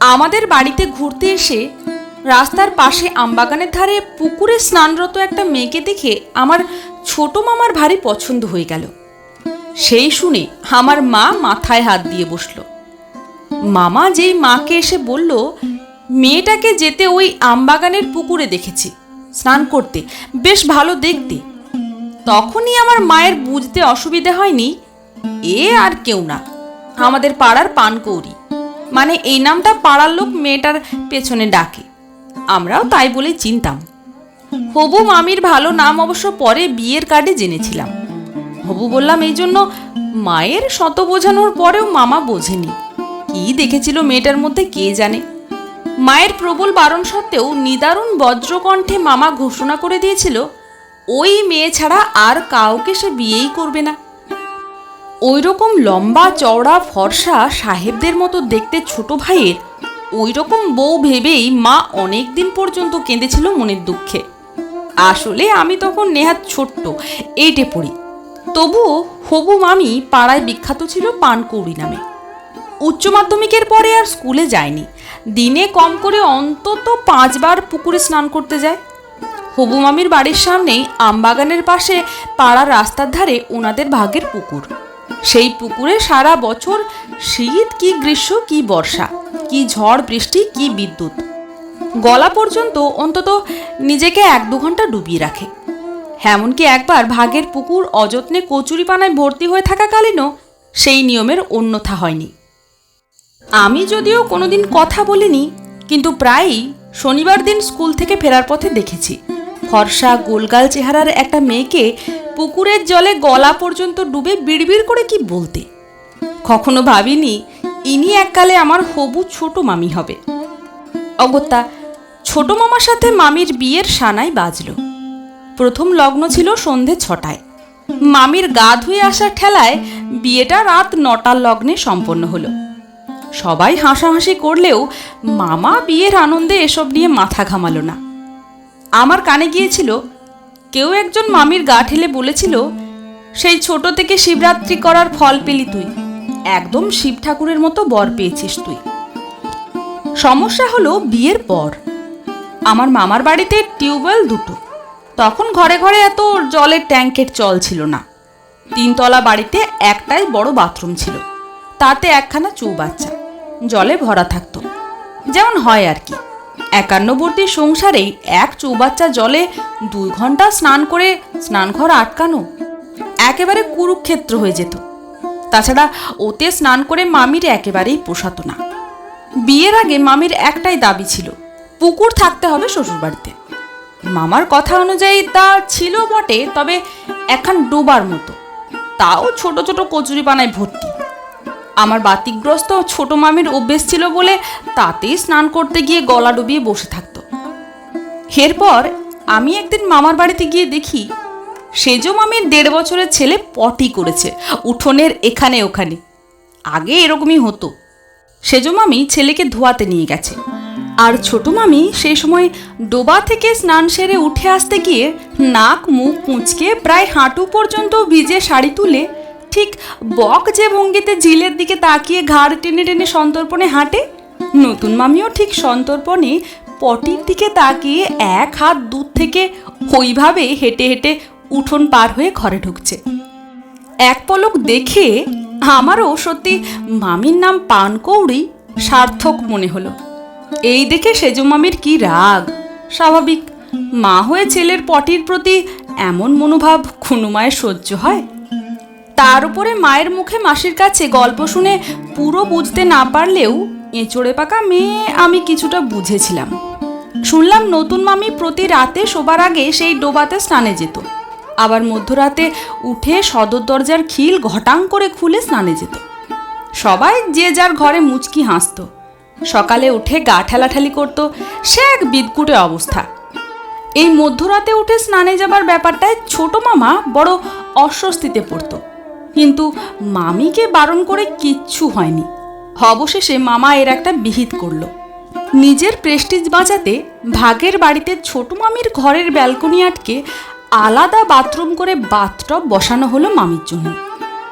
আমাদের বাড়িতে ঘুরতে এসে রাস্তার পাশে আমবাগানের ধারে পুকুরে স্নানরত একটা মেয়েকে দেখে আমার ছোট মামার ভারী পছন্দ হয়ে গেল। সেই শুনে আমার মা মাথায় হাত দিয়ে বসল। মামা যেই মাকে এসে বলল, মেয়েটাকে যেতে ওই আমবাগানের পুকুরে দেখেছি, স্নান করতে, বেশ ভালো দেখতে। তখনই আমার মায়ের বুঝতে অসুবিধে হয়নি, এ আর কেউ না, আমাদের পাড়ার পানকৌড়ি। মানে এই নামটা পাড়ার লোক মেয়েটার পেছনে ডাকে। আমরাও তাই বলে চিনতাম। হবু মামির ভালো নাম অবশ্য পরে বিয়ের কার্ডে জেনেছিলাম। হবু বললাম, এই জন্য মায়ের শত বোঝানোর পরেও মামা বোঝেনি। কি দেখেছিল মেয়েটার মধ্যে কে জানে? মায়ের প্রবল বারণ সত্ত্বেও নিদারুণ বজ্রকণ্ঠে মামা ঘোষণা করে দিয়েছিল, ওই মেয়ে ছাড়া আর কাউকে সে বিয়েই করবে না। ওই রকম লম্বা চওড়া ফর্সা সাহেবদের মতো দেখতে ছোট ভাইয়ের ওই রকম বউ ভেবেই মা অনেক দিন পর্যন্ত কেঁদেছিল মনের দুঃখে। আসলে আমি তখন নেহাত ছোট্ট, এইটে পড়ি। তবুও হবু মামি পাড়ায় বিখ্যাত ছিল পানকৌড়ি নামে। উচ্চ মাধ্যমিকের পরে আর স্কুলে যায়নি। দিনে কম করে অন্তত পাঁচবার পুকুরে স্নান করতে যায়। হবু মামির বাড়ির সামনেই আমবাগানের পাশে পাড়ার রাস্তার ধারে ওনাদের ভাগের পুকুর। সেই পুকুরে সারা বছর শীত, কি গ্রীষ্ম, কি বর্ষা, কি ঝড় বৃষ্টি, কি বিদ্যুৎ। গলা পর্যন্ত অন্তত নিজেকে এক দু ঘণ্টা ডুবিয়ে রাখে। এমনকি একবার ভাগের পুকুর অযত্নে কচুরিপানায় ভর্তি হয়ে থাকাকালীনও সেই নিয়মের অন্যথা হয়নি। আমি যদিও কোনোদিন কথা বলিনি, কিন্তু প্রায়ই শনিবার দিন স্কুল থেকে ফেরার পথে দেখেছি। ফর্সা, গোলগাল চেহারার একটা মেয়েকে পুকুরের জলে গলা পর্যন্ত ডুবে বিড়বিড় করে কি বলতে? কখনো ভাবিনি ইনি এককালে আমার হবু ছোট মামি হবে। অগত্যা, ছোট মামার সাথে মামির বিয়ের সানাই বাজলো। প্রথম লগ্ন ছিল সন্ধে ছটায়। মামির গা ধুয়ে আসার ঠেলায় বিয়েটা রাত নটার লগ্নে সম্পন্ন হলো। সবাই হাসাহাসি করলেও মামা বিয়ের আনন্দে এসব নিয়ে মাথা ঘামালো না। আমার কানে গিয়েছিল কেউ একজন মামির গা ঠেলে বলেছিল, সেই ছোট থেকে শিবরাত্রি করার ফল পেলি তুই। একদম শিব ঠাকুরের মতো বর পেয়েছিস তুই। সমস্যা হলো বিয়ের পর। আমার মামার বাড়িতে টিউবওয়েল দুটো। তখন ঘরে ঘরে এত জলের ট্যাঙ্কের চল ছিল না। তিনতলা বাড়িতে একটাই বড় বাথরুম ছিল। তাতে একখানা চৌবাচ্চা। জলে ভরা থাকতো। যেমন হয় আর কি। একান্নবর্তী সংসারেই এক চৌবাচ্চা জলে দুই ঘণ্টা স্নান করে স্নানঘর আটকানো একেবারে কুরুক্ষেত্র হয়ে যেত। তাছাড়া ওতে স্নান করে মামির একেবারেই পোষাতো না। বিয়ের আগে মামির একটাই দাবি ছিল, পুকুর থাকতে হবে শ্বশুরবাড়িতে। মামার কথা অনুযায়ী তা ছিল বটে, তবে একখান ডোবার মতো। তাও ছোট ছোট কচুরি পানায় ভর্তি। আমার বাতিগ্রস্ত ছোট মামির অভ্যেস ছিল বলে তাতেই স্নান করতে গিয়ে গলা ডুবিয়ে বসে থাকতো। এরপর আমি একদিন মামার বাড়িতে গিয়ে দেখি, সেজো মামির দেড় বছরের ছেলে পটি করেছে উঠোনের এখানে ওখানে। আগে এরকমই হতো। সেজো মামি ছেলেকে ধোয়াতে নিয়ে গেছে। আর ছোট মামি সেই সময় ডোবা থেকে স্নান সেরে উঠে আসতে গিয়ে নাক, মুখ মুচকে প্রায় হাঁটু পর্যন্ত ভিজে শাড়ি তুলে ঠিক বক যে ভঙ্গিতে ঝিলের দিকে তাকিয়ে ঘাড় টেনে টেনে সন্তর্পণে হাঁটে, নতুন মামিও ঠিক সন্তর্পণে পটির দিকে তাকিয়ে এক হাত দূর থেকে ওইভাবে হেঁটে হেঁটে উঠোন পার হয়ে ঘরে ঢুকছে। এক পলক দেখে আমারও সত্যি মামির নাম পানকৌড়ি সার্থক মনে হলো। এই দেখে সেজো মামির কি রাগ? স্বাভাবিক, মা হয়ে ছেলের পটির প্রতি এমন মনোভাব খুনুমায় সহ্য হয়? তার উপরে মায়ের মুখে মাসির কাছে গল্প শুনে পুরো বুঝতে না পারলেও এঁচড়ে পাকা মেয়ে আমি কিছুটা বুঝেছিলাম। শুনলাম নতুন মামি প্রতি রাতে শোবার আগে সেই ডোবাতে স্নানে যেত। আবার মধ্যরাতে উঠে সদর দরজার খিল ঘটাং করে খুলে স্নানে যেত। সবাই যে যার ঘরে মুচকি হাসত। সকালে উঠে গা ঠেলাঠালি করতো, সে এক বিদকুটে অবস্থা। এই মধ্যরাতে উঠে স্নানে যাবার ব্যাপারটায় ছোট মামা বড় অস্বস্তিতে পড়তো। কিন্তু মামিকে বারণ করে কিচ্ছু হয়নি। অবশেষে মামা এর একটা বিহিত করল। নিজের প্রেস্টিজ বাঁচাতে ভাগের বাড়িতে ছোট মামির ঘরের ব্যালকনি আটকে আলাদা বাথরুম করে বাথটব বসানো হলো মামির জন্য।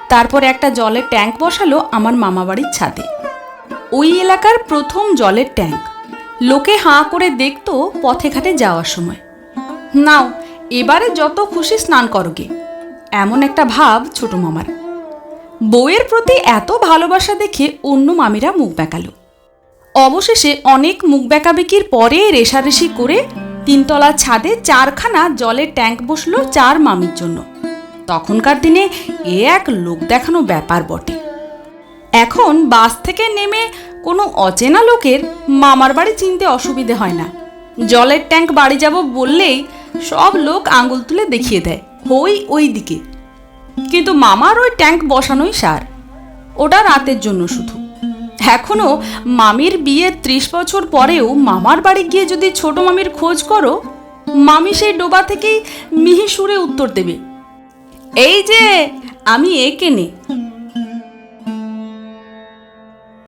তারপর একটা জলের ট্যাঙ্ক বসালো আমার মামা বাড়ির ছাদে। ওই এলাকার প্রথম জলের ট্যাঙ্ক লোকে হাঁ করে দেখতো পথে ঘাটে যাওয়ার সময়। নাও, এবারে যত খুশি স্নান করোগে। এমন একটা ভাব ছোট মামার। বউয়ের প্রতি এত ভালোবাসা দেখে অন্য মামিরা মুখ বেঁকালো। অবশেষে অনেক মুখ বেঁকাবেকির পরে রেশারেশি করে তিনতলা ছাদে চারখানা জলের ট্যাঙ্ক বসল চার মামির জন্য। তখনকার দিনে এ এক লোক দেখানো ব্যাপার বটে। এখন বাস থেকে নেমে কোনো অচেনা লোকের মামার বাড়ি চিনতে অসুবিধে হয় না। জলের ট্যাঙ্ক বাড়ি যাব বললেই সব লোক আঙুল তুলে দেখিয়ে দেয়। ওই ওই দিকে কিন্তু মামার ওই ট্যাঙ্ক বসানোই সার। ওটা রাতের জন্য শুধু। এখনও মামির বিয়ের ত্রিশ বছর পরেও মামার বাড়ি গিয়ে যদি ছোট মামির খোঁজ করো, মামি সেই ডোবা থেকেই মিহি সুরে উত্তর দেবে। এই যে, আমি এ কেনে